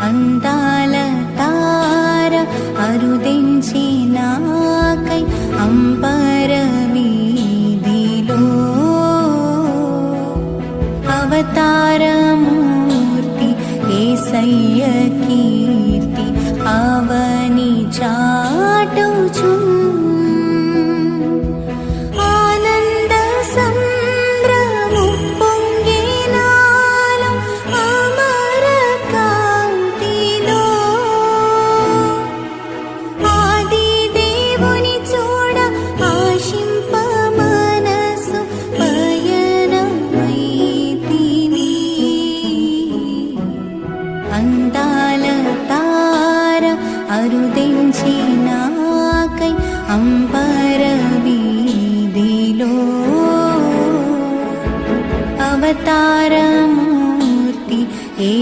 అందాల తార అరుదించి నాకై అంబర వీధిలో. అవతారమూర్తి ఏసయ్య ार अरुकै अम्बरी दिलो अवतारमूर्ति ए